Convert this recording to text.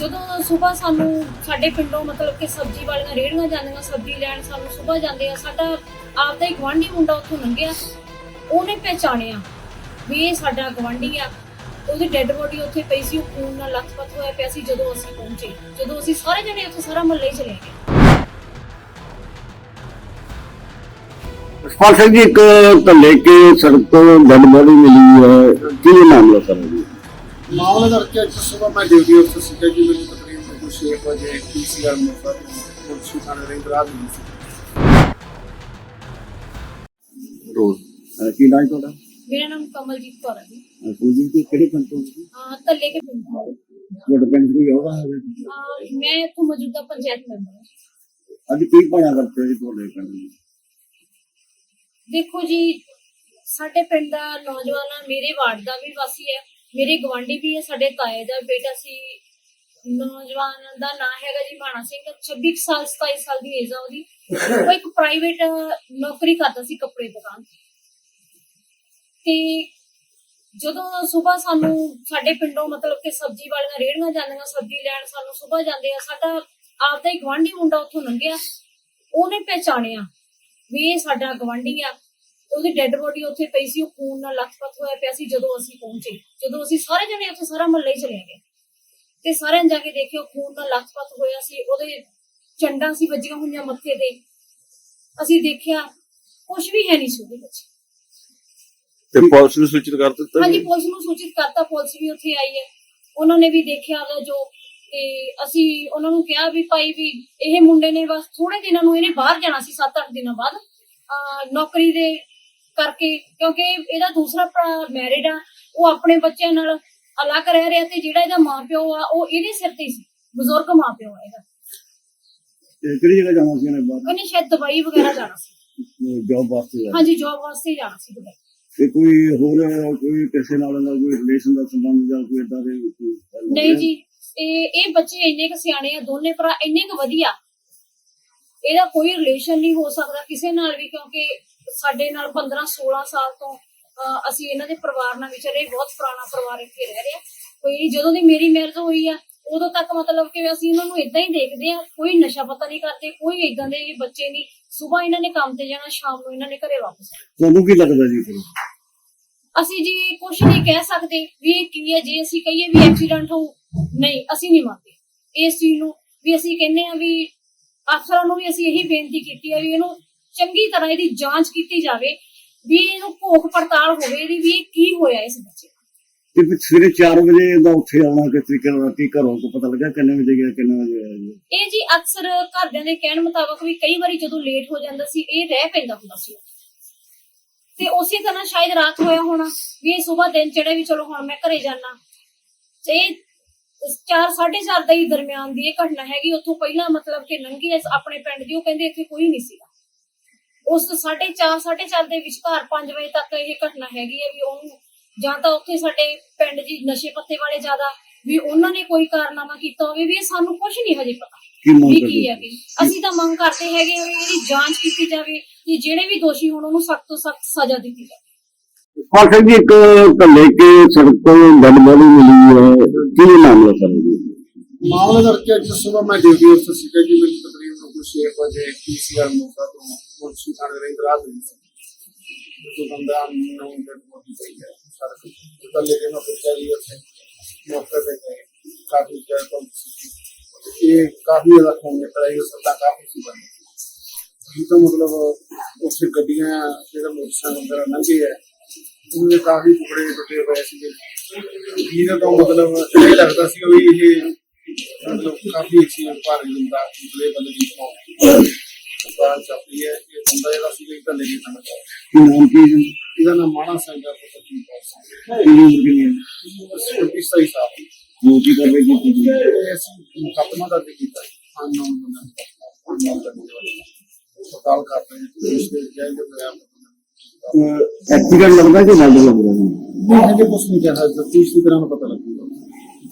ਜਦੋਂ ਸਵੇਰ ਸਾਨੂੰ ਸਾਡੇ ਪਿੰਡੋਂ ਮਤਲਬ ਕਿ ਸਬਜ਼ੀ ਵਾਲੀਆਂ ਰੇਹੜੀਆਂ ਜਾਂਦੀਆਂ, ਸਬਜ਼ੀ ਲੈਣ ਸਾਨੂੰ ਸਵੇਰ ਜਾਂਦੇ ਆ, ਸਾਡਾ ਆਪਦਾ ਹੀ ਗਵਾਂਢੀ ਮੁੰਡਾ ਉੱਥੋਂ ਲੰਘਿਆ। ਉਹਨੇ ਪਹਿਚਾਣਿਆ ਵੀ ਇਹ ਸਾਡਾ ਗਵਾਂਢੀ ਆ। ਉਹਦੀ ਡੈੱਡ ਬੋਡੀ ਉੱਥੇ ਪਈ ਸੀ, ਉਹ ਖੂਨ ਨਾਲ ਲੱਥਪੱਥ ਹੋਇਆ ਪਿਆ ਸੀ ਜਦੋਂ ਅਸੀਂ ਪਹੁੰਚੇ। ਜਦੋਂ ਅਸੀਂ ਸਾਰੇ ਜਣੇ ਉੱਥੇ ਸਾਰਾ ਮਹੱਲਾ ਹੀ ਚਲੇ ਗਏ। ਸਪਾਲ ਸਿੰਘ ਜੀ, ਇੱਕ ਧੱਲੇ ਕੇ ਸੜਕ ਤੋਂ ਡੈਡ ਬੋਡੀ ਮਿਲੀ ਹੈ। ਕੀ ਮਾਮਲਾ ਸਰ? ਜੀ ਮਾਮਲਾ ਕਰਕੇ ਅੱਜ ਸਵੇਰ ਮੈਂ ਡਿਊਟੀ ਉੱਤੇ ਸੀਗਾ ਜੀ ਮੈਨੂੰ ਤਕਰੀਬਨ ਕੁਝ 6 ਵਜੇ ਪੀਸੀਆਰ ਮੁਸਾ ਪੁਲਿਸ ਥਾਣੇ ਰਿੰਗ ਰਾਤ ਮਿਲੀ ਸੀ। ਰੋਜ਼। ਕੀ ਨਾਮ ਹੈ ਤੁਹਾਡਾ? ਮੇਰਾ ਨਾਮ ਕਮਲਜੀਤ ਕੌਰ ਹੈ ਕੁਲਜੀਤ ਜੀ ਕਿਹੜੇ ਪਿੰਡ ਤੋਂ ਜੀ ਅਹ ਧੱਲੇ ਕੇ ਪਿੰਡ ਤੋਂ। ਤੁਹਾਡੇ ਪਿੰਡ ਕੋਈ ਆਉਂਦਾ ਹੈ ਮੈਂ ਇੱਥੋਂ ਮੌਜੂਦਾ ਪੰਚਾਇਤ ਮੈਂਬਰ ਹਾਂ। ਅੱਜ ਕੀ ਪਾਇਆ ਕਰਦੇ ਜੀ ਤੁਹਾਡੇ ਪਿੰਡ ਵਿੱਚ? ਦੇਖੋ ਜੀ ਸਾਡੇ ਪਿੰਡ ਦਾ ਨੌਜਵਾਨ ਆ ਮੇਰੇ ਵਾਰਡ ਦਾ ਵੀ ਵਾਸੀ ਹੈ ਮੇਰੇ ਗਵਾਂਢੀ ਵੀ ਹੈ, ਸਾਡੇ ਤਾਏ ਦਾ ਬੇਟਾ ਸੀ। ਨੌਜਵਾਨ ਦਾ ਨਾਂ ਹੈਗਾ ਜੀ ਮਾਣਾ ਸਿੰਘ 26 ਸਾਲ 27 ਸਾਲ ਦੀ ਏਜ ਆ ਉਹਦੀ। ਉਹ ਇੱਕ ਪ੍ਰਾਈਵੇਟ ਨੌਕਰੀ ਕਰਦਾ ਸੀ ਕੱਪੜੇ ਦੁਕਾਨ ਤੇ। ਜਦੋਂ ਸਵੇਰ ਸਾਨੂੰ ਸਾਡੇ ਪਿੰਡੋਂ ਮਤਲਬ ਕਿ ਸਬਜ਼ੀ ਵਾਲੀਆਂ ਰੇਹੜੀਆਂ ਜਾਂਦੀਆਂ, ਸਬਜ਼ੀ ਲੈਣ ਸਾਨੂੰ ਸਵੇਰ ਜਾਂਦੇ ਆ, ਸਾਡਾ ਆਪਦਾ ਹੀ ਗਵਾਂਢੀ ਮੁੰਡਾ ਉੱਥੋਂ ਲੰਘਿਆ। ਉਹਨੇ ਪਹਿਚਾਣਿਆ ਵੀ ਇਹ ਸਾਡਾ ਗਵਾਂਢੀ ਆ। ਉਹਦੀ ਡੈੱਡ ਬੋਡੀ ਉੱਥੇ ਪਈ ਸੀ ਉਹ ਖੂਨ ਨਾਲ ਲੱਥਪੱਥ ਹੋਇਆ ਪਿਆ ਸੀ ਜਦੋਂ ਅਸੀਂ ਪਹੁੰਚੇ। ਜਦੋਂ ਅਸੀਂ ਸਾਰੇ ਜਣੇ ਉੱਥੇ ਸਾਰਾ ਮਹੱਲਾ ਹੀ ਚਲੇ ਗਏ। ਤੇ ਸਾਰਿਆਂ ਜਾ ਕੇ ਦੇਖਿਆ ਖੂਨ ਨਾਲ ਲੱਥਪੱਥ ਹੋਇਆ ਸੀ ਉਹਦੇ ਚੰਡਾਂ ਸੀ ਵੱਜੀਆਂ ਹੋਈਆਂ ਮੱਥੇ ਤੇ। ਅਸੀਂ ਦੇਖਿਆ ਕੁਝ ਵੀ ਹੈ ਨਹੀਂ ਸੀ ਉਹਦੇ ਵਿੱਚ। ਤੇ ਪੁਲਿਸ ਨੂੰ ਸੂਚਿਤ ਕਰ ਦਿੱਤਾ ਹਾਂਜੀ ਪੁਲਿਸ ਨੂੰ ਸੂਚਿਤ ਕਰਤਾ ਪੁਲਿਸ ਵੀ ਉੱਥੇ ਆਈ ਹੈ। ਉਹਨਾਂ ਨੇ ਵੀ ਦੇਖਿਆ ਵਾ ਜੋ ਤੇ ਅਸੀਂ ਉਹਨਾਂ ਨੂੰ ਕਿਹਾ ਵੀ ਭਾਈ ਵੀ ਇਹ ਮੁੰਡੇ ਨੇ ਬਸ ਥੋੜੇ ਦਿਨਾਂ ਨੂੰ ਇਹਨੇ ਬਾਹਰ ਜਾਣਾ ਸੀ 7-8 ਦਿਨਾਂ ਬਾਅਦ। ਨੌਕਰੀ ਦੇ ਕਰਕੇ ਕਿਉਂਕਿ ਇਹਦਾ ਦੂਸਰਾ ਭਰਾ ਮੈਰਿਡ ਆ ਉਹ ਆਪਣੇ ਬੱਚਿਆਂ ਨਾਲ ਅਲੱਗ ਰਹਿ ਰਿਹਾ ਤੇ ਜਿਹੜਾ ਇਹਦਾ ਮਾਪਿਓ ਆ ਉਹ ਇਹਦੇ ਸਿਰ ਤੇ ਸੀ ਬਜ਼ੁਰਗ ਮਾਪਿਓ ਆ ਇਹਦਾ। ਤੇ ਕਿਹੜੀ ਜਗ੍ਹਾ ਜਾਣਾ ਸੀ ਉਹਨੇ ਬਾਹਰ? ਉਹਨੇ ਸ਼ਾਇਦ ਦਵਾਈ ਵਗੈਰਾ ਜਾਣਾ ਸੀ। ਜੌਬ ਵਾਸਤੇ ਜਾਣਾ। ਹਾਂਜੀ ਜੌਬ ਵਾਸਤੇ ਜਾਣਾ ਸੀ ਦੁਬਈ। ਤੇ ਕੋਈ ਹੋਰ ਕੋਈ ਕਿਸੇ ਨਾਲ ਦਾ ਕੋਈ ਰਿਲੇਸ਼ਨ ਦਾ ਸੰਬੰਧ ਜਾਂ ਕੋਈ ਇਦਾਂ ਦੇ ਨਹੀਂ? ਜੀ ਇਹ ਇਹ ਬੱਚੇ ਇੰਨੇ ਕੁ ਸਿਆਣੇ ਆ ਦੋਨੇ ਭਰਾ ਇੰਨੇ ਕੁ ਵਧੀਆ। ਇਹਦਾ ਕੋਈ ਰਿਲੇਸ਼ਨ ਨਹੀਂ ਹੋ ਸਕਦਾ ਕਿਸੇ ਨਾਲ ਵੀ ਕਿਉਂਕਿ ਸਾਡੇ ਨਾਲ 15 16 ਸਾਲ ਤੋਂ ਅਸੀਂ ਇਹਨਾਂ ਦੇ ਪਰਿਵਾਰ ਨਾਲ ਵਿਚਰੇ ਬਹੁਤ ਪੁਰਾਣਾ ਪਰਿਵਾਰ ਇੱਥੇ ਰਹਿ ਰਿਹਾ ਕੋਈ ਜਦੋਂ ਦੀ ਮੇਰੀ ਮੈਰਿਜ ਹੋਈ ਆ ਉਦੋਂ ਤੱਕ ਮਤਲਬ ਕਿ ਅਸੀਂ ਇਹਨਾਂ ਨੂੰ ਇਦਾਂ ਹੀ ਦੇਖਦੇ ਆ ਕੋਈ ਨਸ਼ਾ ਪਤਾ ਨਹੀਂ ਕਰਦੇ ਕੋਈ ਇਦਾਂ ਦੇ ਇਹ ਬੱਚੇ ਨਹੀਂ ਸਵੇਰ ਇਹਨਾਂ ਨੇ ਕੰਮ ਤੇ ਜਾਣਾ ਸ਼ਾਮ ਨੂੰ ਇਹਨਾਂ ਨੇ ਘਰੇ ਵਾਪਸ। ਤੁਹਾਨੂੰ ਕੀ ਲੱਗਦਾ ਜੀ ਫਿਰ? ਅਸੀਂ ਜੀ ਕੁਝ ਨਹੀਂ ਕਹਿ ਸਕਦੇ ਵੀ ਇਹ ਕੀ ਹੈ ਜੇ ਅਸੀਂ ਕਹੀਏ ਵੀ ਐਕਸੀਡੈਂਟ ਹੋਊ ਨਹੀਂ ਅਸੀਂ ਨਹੀਂ ਮੰਨਦੇ ਇਸ ਚੀਜ਼ ਨੂੰ ਵੀ ਅਸੀਂ ਕਹਿੰਦੇ ਆ ਵੀ ਅਫਸਰਾਂ ਨੂੰ ਵੀ ਅਸੀਂ ਇਹੀ ਬੇਨਤੀ ਕੀਤੀ ਹੈ ਵੀ ਇਹਨੂੰ ਚੰਗੀ ਤਰ੍ਹਾਂ ਇਹਦੀ ਜਾਂਚ ਕੀਤੀ ਜਾਵੇ ਵੀ ਇਹਨੂੰ ਭੋਖ ਪੜਤਾਲ ਹੋਵੇ ਇਹਦੀ ਵੀ ਇਹ ਕੀ ਹੋਇਆ ਇਸ ਬੱਚੇ ਨਾਲ। ਤੇ ਫਿਰ ਸਵੇਰੇ 4 ਵਜੇ ਦਾ ਉੱਥੇ ਆਉਣਾ ਕਿਸ ਤਰੀਕੇ ਨਾਲ ਰਾਤੀ ਘਰੋਂ ਕੋ ਪਤਾ ਲੱਗਾ ਕਿੰਨੇ ਵਜੇ ਗਿਆ ਕਿੰਨੇ ਵਜੇ ਆਇਆ ਜੀ? ਇਹ ਜੀ ਅਕਸਰ ਘਰਦਿਆਂ ਦੇ ਕਹਿਣ ਮੁਤਾਬਕ ਵੀ ਕਈ ਵਾਰੀ ਜਦੋਂ ਲੇਟ ਹੋ ਜਾਂਦਾ ਸੀ ਇਹ ਰਹਿ ਪੈਂਦਾ ਹੁੰਦਾ ਸੀ ਤੇ ਉਸੇ ਤਰ੍ਹਾਂ ਸ਼ਾਇਦ ਰਾਤ ਹੋਇਆ ਹੋਣਾ ਵੀ ਇਹ ਸਵੇਰ ਦਿਨ ਚੜੇ ਵੀ ਚਲੋ ਹੁਣ ਮੈਂ ਘਰੇ ਜਾਣਾ ਤੇ 4 4:30 ਦੇ ਹੀ ਦਰਮਿਆਨ ਦੀ ਇਹ ਘਟਨਾ ਹੈਗੀ ਉੱਥੋਂ ਪਹਿਲਾਂ ਮਤਲਬ ਕਿ ਲੰਘੀ ਇਸ ਆਪਣੇ ਪਿੰਡ ਦੀ ਉਹ ਕਹਿੰਦੇ ਇੱਥੇ ਕੋਈ ਨਹੀਂ ਸੀਗਾ। ਉਸ 4:30 4:30 ਦੇ ਵਿਚਕਾਰ 5 ਵਜੇ ਤੱਕ ਇਹ ਘਟਨਾ ਹੈਗੀ ਹੈ ਵੀ ਉਹਨੂੰ ਜਾਂ ਤਾਂ ਉੱਥੇ ਸਾਡੇ ਪਿੰਡ ਜੀ ਨਸ਼ੇ ਪੱਤੇ ਵਾਲੇ ਜ਼ਿਆਦਾ ਵੀ ਉਹਨਾਂ ਨੇ ਕੋਈ ਕਾਰਨਾਮਾ ਕੀਤਾ ਹੋਵੇ ਵੀ ਇਹ ਸਾਨੂੰ ਕੁਝ ਨਹੀਂ ਹਜੇ ਪਤਾ। ਕੀ ਮੰਗ ਕੀ ਹੈ ਵੀ ਅਸੀਂ ਤਾਂ ਮੰਗ ਕਰਦੇ ਹੈਗੇ ਵੀ ਇਹਦੀ ਜਾਂਚ ਕੀਤੀ ਜਾਵੇ ਕਿ ਜਿਹੜੇ ਵੀ ਦੋਸ਼ੀ ਹੋਣ ਉਹਨੂੰ ਸਖਤ ਤੋਂ ਸਖਤ ਸਜ਼ਾ ਦਿੱਤੀ ਜਾਵੇ। ਸਿੰਘ ਜੀ ਇੱਕ ਧੱਲੇ ਕੇ ਸੜਕ ਤੋਂ ਬੋਡੀ ਮਿਲੀ ਹੈ। ਕੀ ਮਾਮਲਾ ਸਰ ਜੀ ਮਾਮਲਾ ਕਰਕੇ ਅੱਜ ਸਵੇਰ ਮੈਂ ਡਿਊਟੀ ਉੱਤੇ ਸੀਗਾ ਜੀ ਮੈਨੂੰ ਤਕਰੀਬਨ ਕੁਝ 6 ਵਜੇ ਪੀਸੀਆਰ ਮੁਸਾ ਤੋਂ ਪੁਲਿਸ ਥਾਣੇ ਸੀ। ਜੋ ਬੰਦਾ ਨੂੰ ਦੇ ਮੋਦੀ ਪਈ ਹੈ। ਸੜਕ ਤੇ ਤਾਂ ਲੈ ਕੇ ਮੈਂ ਪੁੱਛਿਆ ਜੀ ਉੱਥੇ ਮੌਕੇ ਤੇ ਗਏ। ਕਾਫੀ ਜਗ੍ਹਾ ਤੋਂ ਇਹ ਕਾਫੀ ਜ਼ਿਆਦਾ ਖੂਨ ਨਿਕਲਿਆ, ਇਹ ਸੱਟਾਂ ਕਾਫੀ ਸੀ ਬਣੀ ਇਹ ਤਾਂ ਮਤਲਬ ਉੱਥੇ ਗੱਡੀਆਂ, ਜਿਹੜਾ ਮੋਟਰਸਾਈਕਲ ਵਗੈਰਾ ਲੰਘੇ ਹੈ ਕਾਫੀ ਟੁਕੜੇ ਟੁੱਟੇ ਹੋਏ ਸੀ ਜਿਹਦਾ ਤਾਂ ਮਤਲਬ ਇਹ ਲੱਗਦਾ ਸੀ ਵੀ ਇਹ ਮਤਲਬ ਕਾਫੀ ਅੱਛੀ ਭਾਰੀ ਹੁੰਦਾ ਜਿਹੜੇ ਬੰਦੇ ਦੀ ਸੌ ਬਾਹਰ ਚੱਲਦੀ ਹੈ ਇਹ ਬੰਦਾ ਜਿਹੜਾ ਸੀ ਇਹ ਤਾਂ ਲੈ ਕੇ ਜਾਣਾ ਚਾਹੀਦਾ ਕੀ ਨਾਮ ਕੀ ਹੈ ਇਹਦਾ ਨਾਮ ਮਾਣਾ ਸਿੰਘ ਦਾ ਪੁੱਤਰ ਕੀ ਪਾਸ ਕੀ ਉਮਰ ਕਿੰਨੀ ਹੈ? ਹੈ ਸਹੀ ਸਾਹਿਬ ਜੋ ਕੀ ਕਰਵੇ ਕੀਤੀ ਗਈ ਇਹ ਅਸੀਂ ਮੁਕੱਦਮਾ ਦਾ ਕੀਤਾ ਬੰਦਾ ਅਨਨੋਨ ਬੰਦਾ ਸਤਾਲ ਕਰ ਰਹੇ। ਹਾਂ ਇਸ ਦੇ ਦੇ ਬਿਆਨ ਐਕਸੀਡੈਂਟ ਲੱਗਦਾ ਕਿ ਵੱਧ ਲੱਗ ਰਿਹਾ ਜੀ ਨਹੀਂ ਹਜੇ ਕੁਝ ਨਹੀਂ ਕਿਹਾ ਸਕਦਾ ਤੀਸਰੀ ਤਰ੍ਹਾਂ ਪਤਾ ਲੱਗੂ